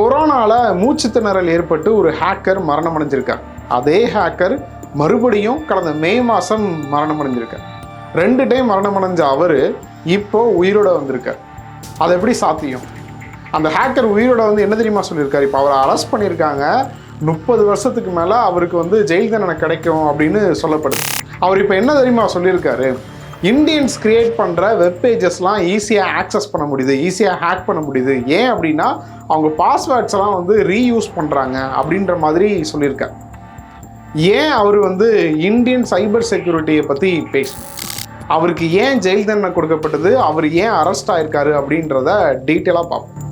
கொரோனால மூச்சு திணறல் ஏற்பட்டு ஒரு ஹேக்கர் மரணம் அடைஞ்சிருக்கார் அதே ஹேக்கர் மறுபடியும் கடந்த மே மாதம் மரணம் அடைஞ்சிருக்கார் ரெண்டு டைம் மரணம் அடைஞ்ச அவர் இப்போ உயிரோட வந்திருக்கார். அது எப்படி சாத்தியம்? அந்த ஹேக்கர் உயிரோட வந்து என்ன தெரியுமா சொல்லியிருக்காரு? இப்போ அவரை அரெஸ்ட் பண்ணியிருக்காங்க. முப்பது வருஷத்துக்கு மேலே அவருக்கு வந்து ஜெயில் தண்டனை கிடைக்கும் அப்படின்னு சொல்லப்படுது. அவர் இப்போ என்ன தெரியுமா சொல்லியிருக்காரு? இந்தியன்ஸ் கிரியேட் பண்ணுற வெப் பேஜஸ்லாம் ஈஸியாக ஆக்சஸ் பண்ண முடியுது ஈஸியாக ஹேக் பண்ண முடியுது. ஏன் அப்படின்னா அவங்க பாஸ்வேர்ட்ஸ் எல்லாம் வந்து ரீயூஸ் பண்ணுறாங்க அப்படின்ற மாதிரி சொல்லியிருக்காரு. ஏன் அவர் வந்து இந்தியன் சைபர் செக்யூரிட்டியை பற்றி பேசணும் அவருக்கு ஏன் ஜெயில் தண்டனை கொடுக்கப்பட்டது அவர் ஏன் அரெஸ்ட் ஆயிருக்காரு அப்படின்றத டீட்டெயிலாக பார்ப்போம்.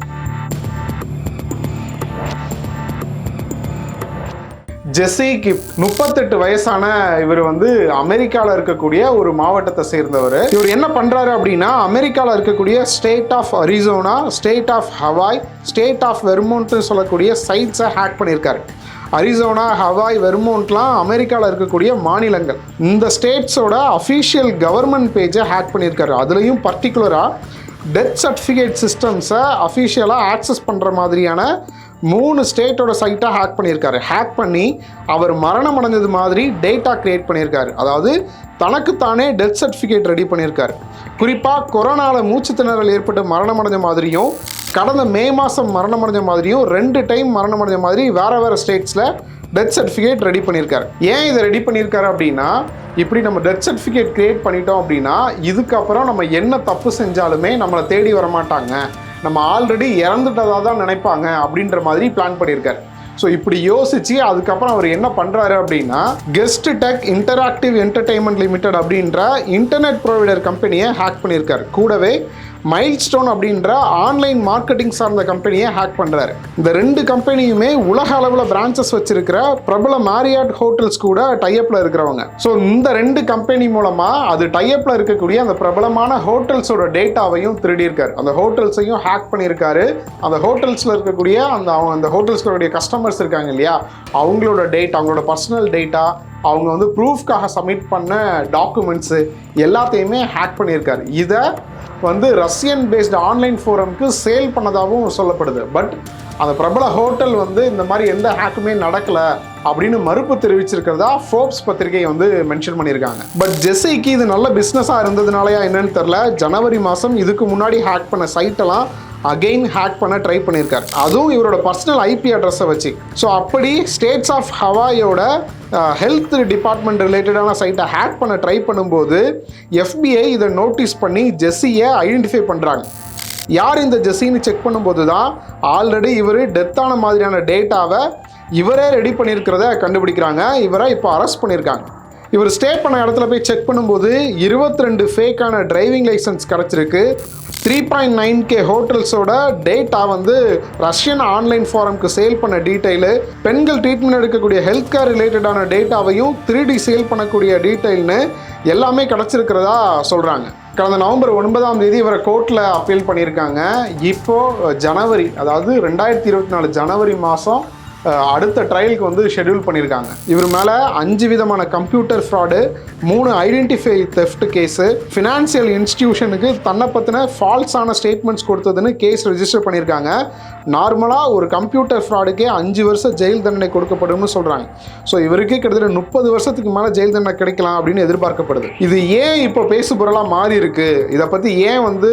ஜெஸ்ஸி கிப் முப்பத்தெட்டு வயசான இவர் வந்து அமெரிக்காவில் இருக்கக்கூடிய ஒரு மாவட்டத்தை சேர்ந்தவர். இவர் என்ன பண்ணுறாரு அப்படின்னா அமெரிக்காவில் இருக்கக்கூடிய state of Arizona state of Hawaii state of வெர்மோன்ட்னு சொல்லக்கூடிய சைட்ஸை ஹேக் பண்ணியிருக்காரு. அரிசோனா ஹவாய் வெர்மோண்ட்லாம் அமெரிக்காவில் இருக்கக்கூடிய மாநிலங்கள். இந்த ஸ்டேட்ஸோட அஃபீஷியல் கவர்மெண்ட் பேஜை ஹேக் பண்ணியிருக்காரு. அதுலேயும் பர்டிகுலராக டெத் சர்டிஃபிகேட் சிஸ்டம்ஸை அஃபீஷியலாக ஆக்சஸ் பண்ணுற மாதிரியான மூணு ஸ்டேட்டோட சைட்டை ஹேக் பண்ணியிருக்காரு. ஹேக் பண்ணி அவர் மரணம் அடைஞ்சது மாதிரி டேட்டா கிரியேட் பண்ணியிருக்காரு. அதாவது தனக்குத்தானே டெத் சர்டிஃபிகேட் ரெடி பண்ணியிருக்காரு. குறிப்பாக கொரோனாவில் மூச்சு திணறல் ஏற்பட்டு மரணம் அடைஞ்ச மாதிரியும் கடந்த மே மாதம் மரணம் அடைஞ்ச மாதிரியும் ரெண்டு டைம் மரணம் அடைஞ்ச மாதிரி வேறு வேறு ஸ்டேட்ஸில் டெத் சர்டிஃபிகேட் ரெடி பண்ணியிருக்காரு. ஏன் இதை ரெடி பண்ணியிருக்காரு அப்படின்னா இப்படி நம்ம டெத் சர்டிஃபிகேட் கிரியேட் பண்ணிட்டோம் அப்படின்னா இதுக்கப்புறம் நம்ம என்ன தப்பு செஞ்சாலுமே நம்மளை தேடி வர மாட்டாங்க நம்ம ஆல்ரெடி இறந்துட்டதாக தான் நினைப்பாங்க அப்படின்ற மாதிரி பிளான் பண்ணியிருக்காரு. ஸோ இப்படி யோசிச்சு அதுக்கப்புறம் அவர் என்ன பண்ணுறாரு அப்படின்னா guest tech interactive entertainment limited அப்படின்ற இன்டர்நெட் ப்ரொவைடர் கம்பெனியை ஹேக் பண்ணியிருக்காரு. கூடவே மைல்ஸ்டோன் அப்படின்ற ஆன்லைன் மார்க்கெட்டிங் சார்ந்த கம்பெனியை ஹேக் பண்ணுறாரு இந்த ரெண்டு கம்பெனியுமே உலக அளவில் பிரான்ச்சஸ் வச்சிருக்கிற பிரபல மேரியாட் ஹோட்டல்ஸ் கூட டைஅப்பில் இருக்கிறவங்க. ஸோ இந்த ரெண்டு கம்பெனி மூலமாக அது டைஅப்பில் இருக்கக்கூடிய அந்த பிரபலமான ஹோட்டல்ஸோட டேட்டாவையும் திருடியிருக்காரு. அந்த ஹோட்டல்ஸையும் ஹேக் பண்ணியிருக்காரு. அந்த ஹோட்டல்ஸில் இருக்கக்கூடிய அந்த அவங்க அந்த ஹோட்டல்ஸ்களுடைய கஸ்டமர்ஸ் இருக்காங்க இல்லையா? அவங்களோட டேட் அவங்களோட பர்சனல் டேட்டா அவங்க வந்து ப்ரூஃப்காக சப்மிட் பண்ண டாக்குமெண்ட்ஸு எல்லாத்தையுமே ஹேக் பண்ணியிருக்காரு. இதை வந்து ரஷ்யன் பேஸ்டு ஆன்லைன் ஃபோரம்க்கு சேல் பண்ணதாகவும் சொல்லப்படுது. பட் அந்த பிரபல ஹோட்டல் வந்து இந்த மாதிரி எந்த ஹேக்குமே நடக்கலை அப்படின்னு மறுப்பு தெரிவிச்சிருக்கிறதா ஃபோர்ப்ஸ் பத்திரிகை வந்து மென்ஷன் பண்ணியிருக்காங்க. பட் ஜெஸ்ஸிக்கு இது நல்ல பிஸ்னஸாக இருந்ததுனாலயா என்னன்னு தெரில ஜனவரி மாதம் இதுக்கு முன்னாடி ஹேக் பண்ண சைட்டெல்லாம் அகெயின் ஹேக் பண்ண ட்ரை பண்ணியிருக்காரு அதுவும் இவரோட பர்சனல் ஐபி அட்ரஸை வச்சு. ஸோ அப்படி ஸ்டேட்ஸ் ஆஃப் ஹவாயோட ஹெல்த் டிபார்ட்மெண்ட் ரிலேட்டடான சைட்டை ஹேக் பண்ண ட்ரை பண்ணும்போது எஃபிஐ இதை நோட்டீஸ் பண்ணி ஜெஸ்ஸியை ஐடென்டிஃபை பண்ணுறாங்க யார் இந்த ஜெஸ்ஸின்னு செக் பண்ணும்போது தான் ஆல்ரெடி இவர் டெத்தான மாதிரியான டேட்டாவை இவரே ரெடி பண்ணியிருக்கிறத கண்டுபிடிக்கிறாங்க. இவரை இப்போ அரெஸ்ட் பண்ணியிருக்காங்க இவர் ஸ்டே பண்ண இடத்துல போய் செக் பண்ணும்போது இருபத்தி ரெண்டு ஃபேக்கான டிரைவிங் லைசன்ஸ் கிடச்சிருக்கு. த்ரீ பாயிண்ட் நைன் கே ஹோட்டல்ஸோட டேட்டா வந்து ரஷ்யன் ஆன்லைன் ஃபாரம்க்கு சேல் பண்ண டீட்டெயிலு பெண்கள் ட்ரீட்மெண்ட் எடுக்கக்கூடிய ஹெல்த் கேர் ரிலேட்டடான டேட்டாவையும் த்ரீ டி சேல் பண்ணக்கூடிய டீட்டெயில்னு எல்லாமே கிடச்சிருக்கிறதா சொல்கிறாங்க கடந்த நவம்பர் ஒன்பதாம் தேதி இவரை கோர்ட்டில் அப்பீல் பண்ணியிருக்காங்க. இப்போ ஜனவரி அதாவது ரெண்டாயிரத்தி இருபத்தி நாலு ஜனவரி மாதம் அடுத்த ட்ரையலுக்கு வந்து ஷெட்யூல் பண்ணியிருக்காங்க. இவர் மேலே அஞ்சு விதமான கம்ப்யூட்டர் ஃப்ராடு மூணு ஐடென்டிஃபை தெஃப்ட் கேஸு ஃபினான்சியல் இன்ஸ்டிடியூஷனுக்கு தன்னை பற்றின ஃபால்ஸான ஸ்டேட்மெண்ட்ஸ் கொடுத்ததுன்னு கேஸ் ரெஜிஸ்டர் பண்ணியிருக்காங்க. நார்மலாக ஒரு கம்ப்யூட்டர் ஃப்ராடுக்கே அஞ்சு வருஷம் ஜெயில் தண்டனை கொடுக்கப்படும்னு சொல்கிறாங்க ஸோ இவருக்கு கிட்டத்தட்ட முப்பது வருஷத்துக்கு மேலே ஜெயில் தண்டனை கிடைக்கலாம் அப்படின்னு எதிர்பார்க்கப்படுது. இது ஏன் இப்போ பேசு பொருளாக மாறி இருக்கு? இதை பற்றி ஏன் வந்து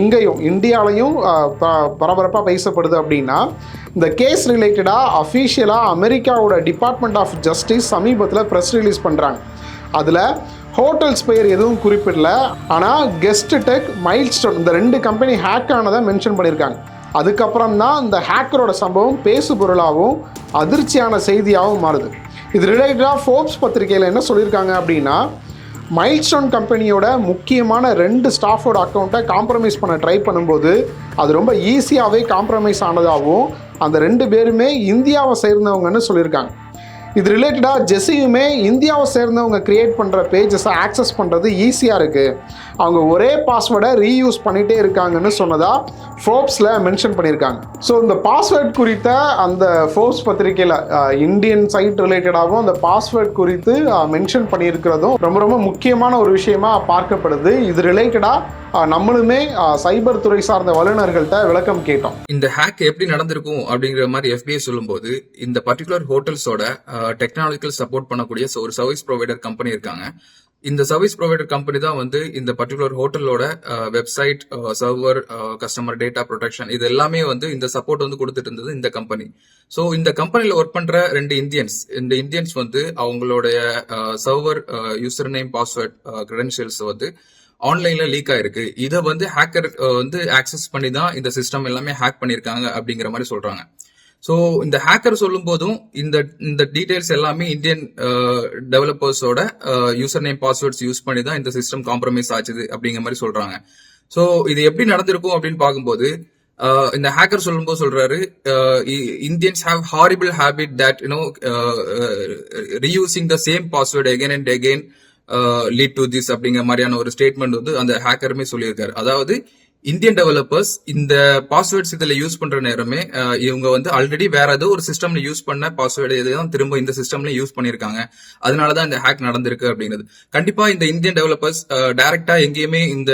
இங்கேயும் இந்தியாலையும் பரபரப்பாக பேசப்படுது அப்படின்னா இந்த கேஸ் ரிலேட்டடாக அஃபீஷியலாக அமெரிக்காவோட டிபார்ட்மெண்ட் ஆஃப் ஜஸ்டிஸ் சமீபத்தில் ப்ரெஸ் ரிலீஸ் பண்ணுறாங்க அதில் ஹோட்டல்ஸ் பெயர் எதுவும் குறிப்பிடல. ஆனால் கெஸ்ட் டெக் மைல்ஸ்டோன் இந்த ரெண்டு கம்பெனி ஹேக் ஆனதை மென்ஷன் பண்ணியிருக்காங்க அதுக்கப்புறம் தான் இந்த ஹேக்கரோட சம்பவம் பேசு பொருளாகவும் அதிர்ச்சியான செய்தியாகவும் மாறுது. இது ரிலேட்டடாக ஃபோர்ப்ஸ் பத்திரிகையில் என்ன சொல்லியிருக்காங்க அப்படின்னா மைல்ஸ்டோன் கம்பெனியோட முக்கியமான ரெண்டு ஸ்டாஃபோட அக்கௌண்ட்டை காம்ப்ரமைஸ் பண்ண ட்ரை பண்ணும்போது அது ரொம்ப ஈஸியாகவே காம்ப்ரமைஸ் ஆனதாகவும் அந்த ரெண்டு பேருமே இந்தியாவை சேர்ந்தவங்கன்னு சொல்லியிருக்காங்க. இது ரிலேட்டடாக ஜெஸ்ஸியுமே இந்தியாவை சேர்ந்தவங்க கிரியேட் பண்ணுற பேஜஸை ஆக்சஸ் பண்ணுறது ஈஸியாக இருக்குது அவங்க ஒரே பாஸ்வேர்டை ரீயூஸ் பண்ணிகிட்டே இருக்காங்கன்னு சொன்னதாக ஃபோர்ப்ஸில் மென்ஷன் பண்ணியிருக்காங்க. ஸோ இந்த பாஸ்வேர்ட் குறித்த அந்த ஃபோர்ப்ஸ் பத்திரிக்கையில் இந்தியன் சைட் ரிலேட்டடாகவும் அந்த பாஸ்வேர்ட் குறித்து மென்ஷன் பண்ணியிருக்கிறதும் ரொம்ப ரொம்ப முக்கியமான ஒரு விஷயமா பார்க்கப்படுது. இது ரிலேட்டடாக நம்மளுமே சைபர் துறை சார்ந்த வல்லுநர்கள்ட்ட விளக்கம் கேட்டோம். இந்த ஹேக் எப்படி நடந்திருக்கும் அப்படிங்கிற மாதிரி FBI சொல்லும்போது இந்த பர்டிகுலர் ஹோட்டல்ஸோட டெக்னாலஜிக்கல் சப்போர்ட் பண்ணக்கூடிய ஒரு சர்வீஸ் ப்ரொவைடர் கம்பெனி இருக்காங்க. இந்த சர்வீஸ் ப்ரொவைடர் கம்பெனி தான் வந்து இந்த பர்டிகுலர் ஹோட்டலோட website server customer data protection இது எல்லாமே வந்து இந்த சப்போர்ட் வந்து கொடுத்துட்டு இருந்தது இந்த கம்பெனி ஸோ இந்த கம்பெனியில் ஒர்க் பண்ற ரெண்டு இந்தியன்ஸ் இந்த இந்தியன்ஸ் வந்து அவங்களுடைய server user name password credentials வந்து ஆன்லைன்ல லீக் ஆயிருக்கு. இதை வந்து ஹேக்கர் வந்து ஆக்சஸ் பண்ணி தான் இந்த சிஸ்டம் எல்லாமே ஹேக் பண்ணியிருக்காங்க அப்படிங்கிற மாதிரி சொல்றாங்க. ஸோ இந்த ஹேக்கர் சொல்லும் போதும் இந்த இந்த டீடைல்ஸ் எல்லாமே இந்தியன் டெவலப்பர்ஸோட யூசர் நேம் பாஸ்வேர்ட்ஸ் யூஸ் பண்ணி தான் இந்த சிஸ்டம் காம்ப்ரமைஸ் ஆச்சுது அப்படிங்கிற மாதிரி சொல்றாங்க. ஸோ இது எப்படி நடந்திருக்கும் அப்படின்னு பார்க்கும்போது இந்த ஹேக்கர் சொல்லும்போது சொல்றாரு Indians have horrible habit that you know reusing the same password again and again lead to this அப்படிங்கிற மாதிரியான ஒரு ஸ்டேட்மெண்ட் வந்து அந்த ஹேக்கருமே சொல்லியிருக்காரு. அதாவது இந்தியன் டெவலப்பர்ஸ் இந்த பாஸ்வேர்ட்ஸ் இதில் யூஸ் பண்ற நேரமே இவங்க வந்து ஆல்ரெடி வேற ஏதோ ஒரு சிஸ்டம்ல யூஸ் பண்ண பாஸ்வேர்டு இதுதான் திரும்ப இந்த சிஸ்டம்ல யூஸ் பண்ணியிருக்காங்க. அதனாலதான் இந்த ஹேக் நடந்திருக்கு அப்படிங்கிறது. கண்டிப்பா இந்த இந்தியன் டெவலப்பர்ஸ் டைரக்டா எங்கேயுமே இந்த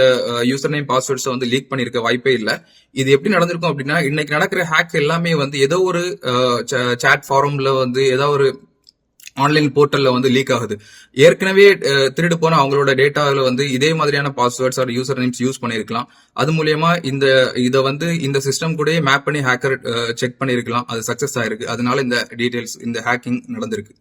யூசர் நேம் பாஸ்வேர்ட்ஸ் வந்து லீக் பண்ணிருக்க வாய்ப்பே இல்லை. இது எப்படி நடந்திருக்கும் அப்படின்னா இன்னைக்கு நடக்கிற ஹேக் எல்லாமே வந்து ஏதோ ஒரு சாட் ஃபாரம்ல வந்து ஏதோ ஒரு ஆன்லைன் போர்ட்டல்ல வந்து லீக் ஆகுது. ஏற்கனவே திருடு போன அவங்களோட டேட்டாவில் வந்து இதே மாதிரியான passwords or user names use பண்ணிருக்கலாம் அது மூலியமா இந்த இதை வந்து இந்த சிஸ்டம் கூட மேப் பண்ணி ஹேக்கர் செக் பண்ணியிருக்கலாம். அது சக்சஸ் ஆயிருக்கு. அதனால இந்த டீடைல்ஸ் இந்த ஹேக்கிங் நடந்திருக்கு.